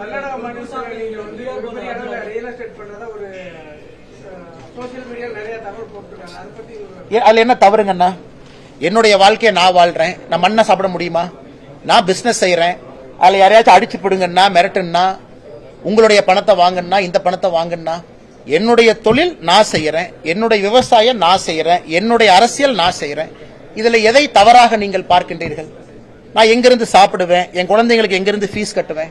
நீங்க வந்து பெரிய அளவில் ரியல் எஸ்டேட் ஒரு சோசியல் நிறைய தகவல் போட்டுருக்காங்க. அதை ஏ, என்ன தவறுங்கண்ணா என்னுடைய வாழ்க்கையை நான் வாழ்றேன். நான் மண்ணை சாப்பிட முடியுமா? நான் பிசினஸ் செய்யறேன் அதுல யாரையாச்சும் அடிச்சு பிடுங்கன்னா மிரட்டுன்னா உங்களுடைய பணத்தை வாங்குன்னா இந்த பணத்தை வாங்குன்னா என்னுடைய தொழில் நான் செய்யறேன் என்னுடைய விவசாயம் நான் செய்யறேன் என்னுடைய அரசியல் நான் செய்யறேன் இதுல எதை தவறாக நீங்கள் பார்க்கின்றீர்கள்? நான் எங்கிருந்து சாப்பிடுவேன்? என் குழந்தைங்களுக்கு எங்கிருந்து ஃபீஸ் கட்டுவேன்?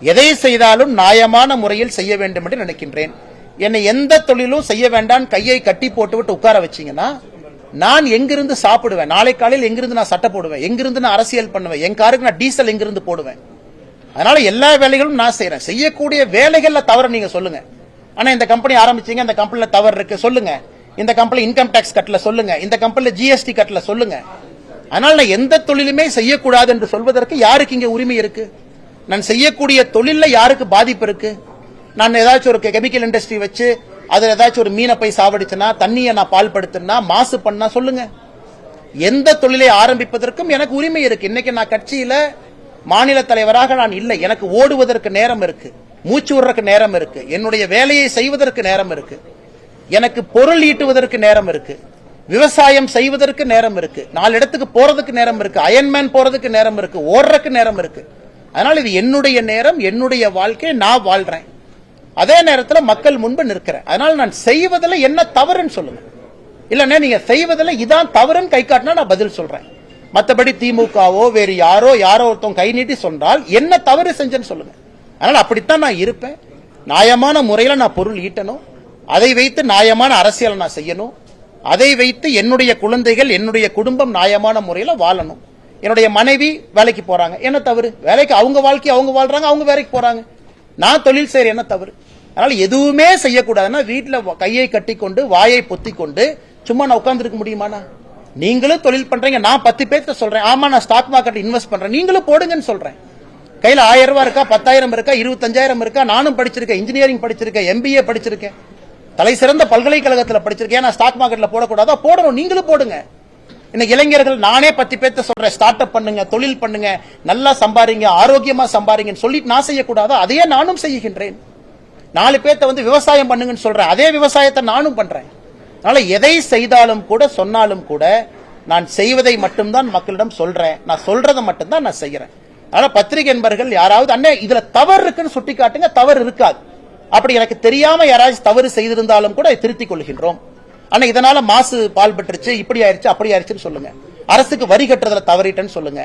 எதை செய்தாலும் நியாயமான முறையில் செய்ய வேண்டும் என்று நினைக்கின்றேன். என்னை எந்த தொழிலும் செய்ய வேண்டாம் கையை கட்டி போட்டுவிட்டு உட்கார வச்சீங்கன்னா நான் எங்கிருந்து சாப்பிடுவேன்? நாளை காலையில் எங்கிருந்து நான் சட்டை போடுவேன்? எங்கிருந்து நான் அரசியல் பண்ணுவேன்? என் காருக்கு நான் டீசல் எங்கிருந்து போடுவேன்? அதனால எல்லா வேலைகளும் நான் செய்யறேன் செய்யக்கூடிய வேலைகள்ல தவறு நீங்க சொல்லுங்க. ஆனா இந்த கம்பெனி ஆரம்பிச்சீங்க இந்த கம்பெனில தவறு இருக்கு சொல்லுங்க. இந்த கம்பெனி இன்கம் டாக்ஸ் கட்டல சொல்லுங்க. இந்த கம்பெனில ஜிஎஸ்டி கட்டல சொல்லுங்க. அதனால நான் எந்த தொழிலுமே செய்யக்கூடாது என்று சொல்வதற்கு யாருக்கு இங்க உரிமை இருக்கு? நான் செய்யக்கூடிய தொழிலில் யாருக்கு பாதிப்பு இருக்கு? நான் ஏதாச்சும் ஒரு கெமிக்கல் இண்டஸ்ட்ரி வச்சு அதுல ஏதாச்சும் ஒரு மீனை போய் சாவடிச்சனா தண்ணியை நான் பால்படுத்தினா மாசு பண்ணா சொல்லுங்க. எந்த தொழிலை ஆரம்பிப்பதற்கும் எனக்கு உரிமை இருக்கு. இன்னைக்கு நான் கட்சியில மாநில தலைவராக நான் இல்லை. எனக்கு ஓடுவதற்கு நேரம் இருக்கு. மூச்சு விடுறதுக்கு நேரம் இருக்கு. என்னுடைய வேலையை செய்வதற்கு நேரம் இருக்கு. எனக்கு பொருள் ஈட்டுவதற்கு நேரம் இருக்கு. விவசாயம் செய்வதற்கு நேரம் இருக்கு. நாலு இடத்துக்கு போறதுக்கு நேரம் இருக்கு. அயன்மேன் போறதுக்கு நேரம் இருக்கு. ஓடுறதுக்கு நேரம் இருக்கு. அதனால் இது என்னுடைய நேரம் என்னுடைய வாழ்க்கை நான் வாழ்றேன். அதே நேரத்தில் மக்கள் முன்பு நிற்கிறேன். அதனால் நான் செய்வதில் என்ன தவறுன்னு சொல்லுங்க. இல்லைன்னா நீங்க செய்வதில் இதான் தவறுன்னு கை காட்டினா நான் பதில் சொல்றேன். மற்றபடி திமுகவோ வேறு யாரோ யாரோ ஒருத்தவங்க கை நீட்டி சொன்னால் என்ன தவறு செஞ்சேன்னு சொல்லுங்க. அதனால் அப்படித்தான் நான் இருப்பேன். நியாயமான முறையில் நான் பொருள் ஈட்டணும். அதை வைத்து நியாயமான அரசியலை நான் செய்யணும். அதை வைத்து என்னுடைய குழந்தைகள் என்னுடைய குடும்பம் நியாயமான முறையில் வாழணும். என்னுடைய மனைவி வேலைக்கு போறாங்க. என்ன தவறு? வேலைக்கு அவங்க வாழ்க்கை அவங்க வாழ்றாங்க அவங்க வேலைக்கு போறாங்க. நான் தொழில் செய்யற என்ன தவறு? அதனால எதுவுமே செய்யக்கூடாதுன்னா வீட்டில் கையை கட்டிக்கொண்டு வாயை பொத்தி கொண்டு சும்மா நான் உட்கார்ந்துருக்க முடியுமாண்ணா? நீங்களும் தொழில் பண்றீங்க. நான் பத்து பேர்த்த சொல்றேன். ஆமா நான் ஸ்டாக் மார்க்கெட் இன்வெஸ்ட் பண்றேன். நீங்களும் போடுங்கன்னு சொல்றேன். கையில் ஆயிரம் ரூபாய் இருக்கா பத்தாயிரம் இருக்கா இருபத்தஞ்சாயிரம் இருக்கா? நானும் படிச்சிருக்கேன். இன்ஜினியரிங் படிச்சிருக்கேன். எம்பிஏ படிச்சிருக்கேன். தலை சிறந்த பல்கலைக்கழகத்தில் படிச்சிருக்கேன். நான் ஸ்டாக் மார்க்கெட்ல போடக்கூடாதா? போடணும். நீங்களும் போடுங்க. இன்னைக்கு இளைஞர்கள் நானே பத்து பேர்த்த சொல்றேன். ஸ்டார்ட் அப் பண்ணுங்க தொழில் பண்ணுங்க நல்லா சம்பாரிங்க ஆரோக்கியமா சம்பாரிங்கன்னு சொல்லிட்டு நான் செய்யக்கூடாதோ அதையே நானும் செய்கின்றேன். நாலு பேர்த்த வந்து விவசாயம் பண்ணுங்கன்னு சொல்றேன். அதே விவசாயத்தை நானும் பண்றேன். அதனால எதை செய்தாலும் கூட சொன்னாலும் கூட நான் செய்வதை மட்டும்தான் மக்களிடம் சொல்றேன். நான் சொல்றதை மட்டும்தான் நான் செய்யறேன். அதனால பத்திரிகை என்பர்கள் யாராவது அண்ணே இதுல தவறு இருக்குன்னு சுட்டி காட்டுங்க தவறு இருக்காது. அப்படி எனக்கு தெரியாம யாராச்சும் தவறு செய்திருந்தாலும் கூட திருத்திக் கொள்கின்றோம். ஆனா இதனால மாசு பால் பெற்றுச்சு இப்படி ஆயிருச்சு அப்படி ஆயிருச்சுன்னு சொல்லுங்க. அரசுக்கு வரி கட்டுறதுல தவறிட்டேன்னு சொல்லுங்க.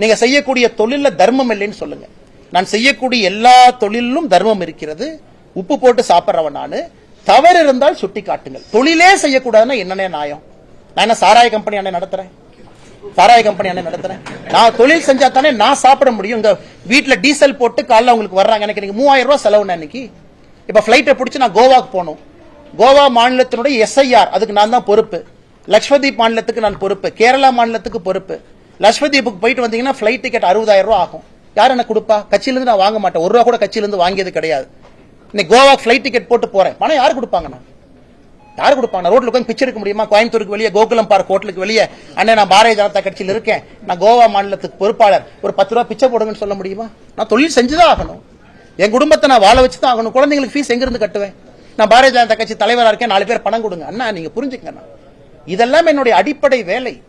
நீங்க செய்யக்கூடிய தொழில தர்மம் இல்லைன்னு சொல்லுங்க. நான் செய்யக்கூடிய எல்லா தொழிலும் தர்மம் இருக்கிறது. உப்பு போட்டு சாப்பிட்றவன் நானு. தவறு இருந்தால் சுட்டி காட்டுங்கள் தொழிலே செய்யக்கூடாதுன்னா என்னன்னே நியாயம்? நான் என்ன சாராய கம்பெனி அண்ணன் நடத்துறேன்? சாராய கம்பெனி அண்ணே நடத்துறேன்? நான் தொழில் செஞ்சா தானே நான் சாப்பிட முடியும். இங்க வீட்டுல டீசல் போட்டு காலைல உங்களுக்கு வர்றாங்க. எனக்கு நீங்கள் மூவாயிரம் ரூபாய் செலவுன்னு இன்னைக்கு இப்ப பிளைட்டை பிடிச்சி நான் கோவாக்கு போகணும். கோவா மாநிலத்தினுடைய எஸ்ஐஆர் அதுக்கு நான் தான் பொறுப்பு. லக்ஷ்மதீப் மாநிலத்துக்கு நான் பொறுப்பு. கேரளா மாநிலத்துக்கு பொறுப்பு. லக்ஷ்மதீபுக்கு போயிட்டு வந்தீங்கன்னா ஃபிளைட் டிக்கெட் அறுபதாயிரம் ரூபா ஆகும். யார் எனக்கு கொடுப்பா? கட்சியிலேருந்து நான் வாங்க மாட்டேன். ஒரு ரூபா கூட கட்சியிலேருந்து வாங்கியது கிடையாது. இன்னைக்கு கோவா ஃபிளைட் டிக்கெட் போட்டு போறேன். பணம் யார் கொடுப்பாங்க நான்? யார் கொடுப்பாங்க ரோட்ல உட்காந்து பிச்சை எடுக்க முடியுமா? கோயம்புத்தூருக்கு வெளியே கோகுலம் பார்க் ஹோட்டலுக்கு வெளியே. அண்ணே நான் பாரதிய ஜனதா கட்சியில் இருக்கேன். நான் கோவா மாநிலத்துக்கு பொறுப்பாளர். ஒரு பத்து ரூபா பிச்சை போடுங்கன்னு சொல்ல முடியுமா? நான் தொழில் செஞ்சுதான் ஆகணும். என் குடும்பத்தை நான் வாழ வச்சு தான் ஆகணும். குழந்தைங்களுக்கு ஃபீஸ் எங்கிருந்து கட்டுவேன்? நான் பாரதிய ஜனதா கட்சி தலைவராக இருக்கேன் நாலு பேர் பணம் கொடுங்க. அண்ணா நீங்க புரிஞ்சுக்கண்ணா இதெல்லாம் என்னுடைய அடிப்படை வேலை.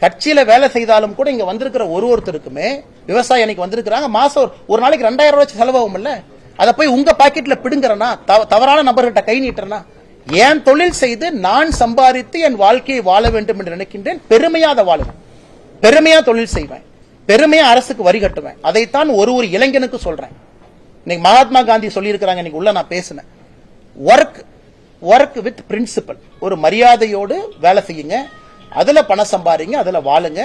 கட்சியில வேலை செய்தாலும் கூட இங்க வந்திருக்கிற ஒரு ஒருத்தருக்குமே விவசாயி அன்னைக்கு வந்திருக்கிறாங்க. மாசம் ஒரு- நாளைக்கு ரெண்டாயிரம் ரூபாய் செலவாகும் இல்ல? அதை போய் உங்க பாக்கெட்ல பிடுங்குறனா தவ- தவறான நபர்கிட்ட கை நீட்டுறனா ஏன் தொழில் செய்து நான் சம்பாதித்து என் வாழ்க்கையை வாழ வேண்டும் என்று நினைக்கின்றேன். பெருமையா அதை வாழுவேன் பெருமையா தொழில் செய்வேன். பெருமையா அரசுக்கு வரி கட்டுவேன். அதைத்தான் ஒரு ஒரு இளைஞனுக்கு சொல்றேன். இன்னைக்கு மகாத்மா காந்தி சொல்லியிருக்கிறாங்க. இன்னைக்கு உள்ள நான் பேசினேன். ஒர்க் ஒர்க் வித் பிரின்சிபல் ஒரு மரியாதையோடு வேலை செய்யுங்க. அதில் பணம் சம்பாதிங்க அதில் வாழுங்க.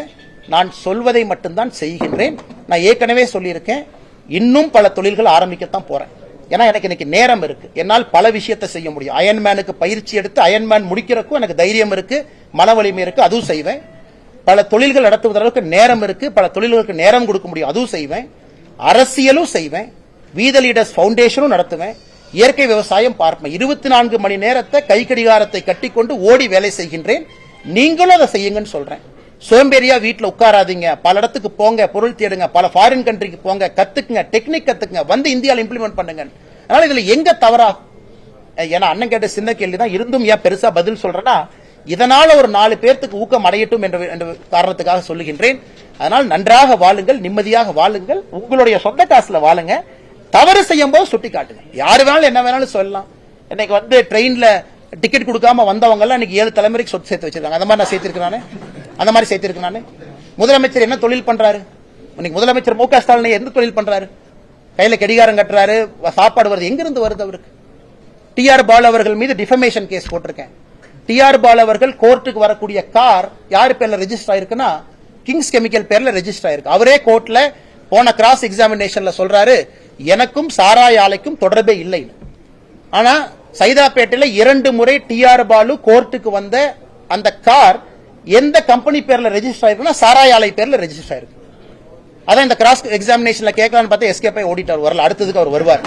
நான் சொல்வதை மட்டும்தான் செய்கின்றேன். நான் ஏற்கனவே சொல்லியிருக்கேன். இன்னும் பல தொழில்கள் ஆரம்பிக்கத்தான் போறேன். ஏன்னா எனக்கு இன்னைக்கு நேரம் இருக்கு. என்னால் பல விஷயத்தை செய்ய முடியும். அயன்மேனுக்கு பயிற்சி எடுத்து அயன்மேன் முடிக்கிறக்கும் எனக்கு தைரியம் இருக்கு. மன வலிமை இருக்கு அதுவும் செய்வேன். பல தொழில்கள் நடத்துவதற்கு நேரம் இருக்கு. பல தொழில்களுக்கு நேரம் கொடுக்க முடியும் அதுவும் செய்வேன். அரசியலும் செய்வேன். வீத லீடர்ஸ் ஃபவுண்டேஷனும் நடத்துவேன். இயற்கை விவசாயம் பார்ப்பேன் இருபத்தி நான்கு மணி நேரத்தை கை கடிகாரத்தை கட்டிக்கொண்டு ஓடி வேலை செய்கின்றேன். நீங்களும் அதை செய்யுங்கன்னு சொல்றேன். சோம்பேறியா வீட்டில் உட்காராதீங்க. பல இடத்துக்கு போங்க பொருள் தேடுங்க பல ஃபாரின் கண்ட்ரிக்கு போங்க கத்துக்குங்க டெக்னிக் கத்துக்குங்க வந்து இந்தியாவில் இம்ப்ளிமெண்ட் பண்ணுங்க அதனால இதுல எங்க தவறா ஏன்னா அண்ணன் கேட்ட சின்ன கேள்வி தான் இருந்தும் ஏன் பெருசா பதில் சொல்றேன்னா இதனால ஒரு நாலு பேர்த்துக்கு ஊக்கம் அடையட்டும் என்ற காரணத்துக்காக சொல்லுகின்றேன். அதனால் நன்றாக வாழுங்கள் நிம்மதியாக வாழுங்கள். உங்களுடைய சொந்த காசுல வாழுங்க. தவறு செய்யும் போது சுட்டி காட்டுங்க யாரு வேணாலும் என்ன வேணாலும் சொல்லலாம். இன்னைக்கு வந்து ட்ரெயின்ல டிக்கெட் கொடுக்காம வந்தவங்க எல்லாம் இன்னைக்கு ஏழு தலைமுறைக்கு சொத்து சேர்த்து வச்சிருக்காங்க. அந்த மாதிரி நான் சேர்த்திருக்கேன் அந்த மாதிரி சேர்த்திருக்கேன் நானு. முதலமைச்சர் என்ன தொழில் பண்றாரு? இன்னைக்கு முதலமைச்சர் மு க ஸ்டாலின் எந்த தொழில் பண்றாரு? கையில கடிகாரம் கட்டுறாரு சாப்பாடு வருது. எங்க இருந்து வருது அவருக்கு? டிஆர் பால் அவர்கள் மீது டிஃபமேஷன் கேஸ் போட்டிருக்கேன். டிஆர் பால் அவர்கள் கோர்ட்டுக்கு வரக்கூடிய கார் யார் பேர்ல ரெஜிஸ்டர் ஆயிருக்குன்னா கிங்ஸ் கெமிக்கல் பேர்ல ரெஜிஸ்டர் ஆயிருக்கு. அவரே கோர்ட்ல போன கிராஸ் எக்ஸாமினேஷன்ல சொல்றாரு எனக்கும் சாராய ஆலைக்கும் தொடர்பே இல்லை. ஆனா சைதாப்பேட்டையில் இரண்டு முறை டிஆர் பாலு கோர்ட்டுக்கு வந்த அந்த கார் எந்த கம்பெனி பேர்ல ரெஜிஸ்டர் ஆயிருக்குன்னா சாராய ஆலை பேர்ல ரெஜிஸ்டர் ஆயிருக்கு. அதான் இந்த கிராஸ் எக்ஸாமினேஷன்ல கேட்கலாம்னு பார்த்தா எஸ்கே போய் ஓடிட்டார். வரல அடுத்ததுக்கு அவர் வருவார்.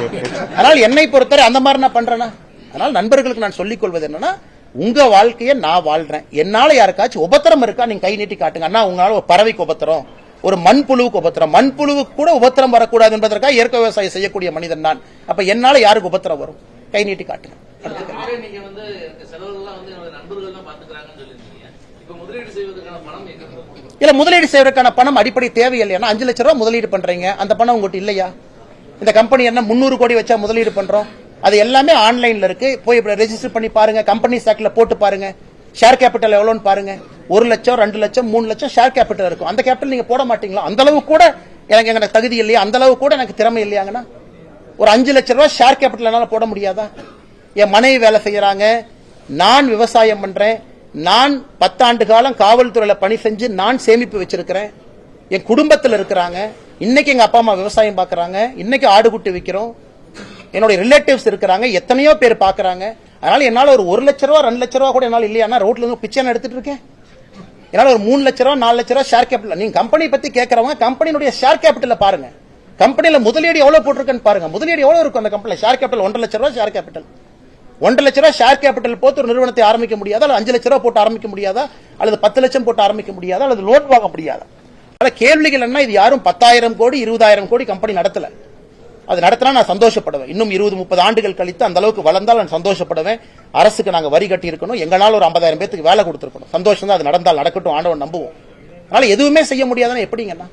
அதனால என்னை பொறுத்தவரை அந்த மாதிரி நான் பண்றேன்னா அதனால நண்பர்களுக்கு நான் சொல்லிக் கொள்வது என்னன்னா உங்க வாழ்க்கையை நான் வாழ்றேன். என்னால யாருக்காச்சும் உபத்திரம் இருக்கா நீங்க கை நீட்டி காட்டுங்க. அண்ணா உங்களால ஒரு பறவைக்கு உபத்திரம். ஒரு மண்புழுவுக்கு உபத்திரம். மண்புழுவுக்கு கூட உபத்திரம் வரக்கூடாது என்பதற்காக இயற்கை விவசாயம் செய்யக்கூடிய மனிதன் நான் அப்ப என்னால யாருக்கு உபத்திரம் வரும்? கை நீட்டி காட்டுங்க? இல்ல முதலீடு செய்வதற்கான பணம் அடிப்படை தேவையில்லையா அஞ்சு லட்சம் ரூபாய் முதலீடு பண்றீங்க. அந்த பணம் உங்ககிட்ட இல்லையா? இந்த கம்பெனி என்ன முந்நூறு கோடி வச்சா முதலீடு பண்றோம்? அது எல்லாமே ஆன்லைன்ல இருக்கு. போய் ரெஜிஸ்டர் பண்ணி பாருங்க. கம்பெனி சாக்ல போட்டு பாருங்க. ஷேர் கேபிட்டல் எவ்வளவுன்னு பாருங்க. ஒரு லட்சம் ரெண்டு லட்சம் மூணு லட்சம் ஷேர் கேபிட்டல் இருக்கும். அந்த கேபிட்டல் நீங்க போட மாட்டீங்களா? அந்த அளவு கூட எனக்கு எனக்கு தகுதி இல்லையா? அந்த அளவு கூட எனக்கு திறமை இல்லையாங்கண்ணா? ஒரு அஞ்சு லட்சம் ரூபாய் ஷேர் கேபிட்டல் என்னால் போட முடியாதா? என் மனைவி வேலை செய்யறாங்க. நான் விவசாயம் பண்றேன். நான் பத்தாண்டு காலம் காவல்துறையில பணி செஞ்சு நான் சேமிப்பு வச்சிருக்கிறேன். என் குடும்பத்தில் இருக்கிறாங்க. இன்னைக்கு எங்க அப்பா அம்மா விவசாயம் பார்க்குறாங்க இன்னைக்கு ஆடு குட்டி விற்கிறோம் என்னுடைய ரிலேட்டிவ்ஸ் இருக்கிறாங்க. எத்தனையோ பேர் பார்க்குறாங்க அதனால என்னால ஒரு ஒரு லட்ச ரூபா ரெண்டு லட்ச ரூபா கூட என்னால இல்லையா ரோட்ல இருந்து பிச்சை எடுத்துட்டு இருக்கேன். என்னால் ஒரு மூணு லட்ச ரூபா நாலு லட்ச ரூபா ஷேர் கேபிட்டல் நீங்க கம்பெனி பத்தி கேட்கறவங்க கம்பெனியுடைய ஷேர் கேபிட்டல பாருங்க. கம்பெனியில் முதலீடு எவ்வளவு போட்டிருக்குன்னு பாருங்க. முதலீடு எவ்வளவு இருக்கும் அந்த கம்பெனியில் ஷேர் கேபிட்டல் ஒன்றரை லட்ச ரூபா ஷேர் கேபிட்டல் ஒன்றரை லட்ச ரூபா ஷேர் கேபிட்டல் போட்டு ஒரு நிறுவனத்தை ஆரம்பிக்க முடியாதா? அல்லது அஞ்சு லட்ச ரூபா போட்டு ஆரம்பிக்க முடியாதா? அல்லது பத்து லட்சம் போட்டு ஆரம்பிக்க முடியாதா? அல்லது லோன் வாங்க முடியாதா? ஆனால் கேள்விகள் என்ன இது யாரும் பத்தாயிரம் கோடி இருபதாயிரம் கோடி கம்பெனி நடத்தல. அது நடத்தினா நான் சந்தோஷப்படுவேன். இன்னும் இருபது முப்பது ஆண்டுகள் கழித்து அந்த அளவுக்கு வளர்ந்தால் நான் சந்தோஷப்படுவேன். அரசுக்கு நாங்க வரி கட்டி இருக்கணும் எங்களால ஒரு ஐம்பதாயிரம் பேத்துக்கு வேலை கொடுத்துருக்கணும். சந்தோஷம் தான் அது நடந்தால் நடக்கட்டும் ஆண்டவன் நம்புவோம். அதனால எதுவுமே செய்ய முடியாதுன்னா எப்படிங்கண்ணா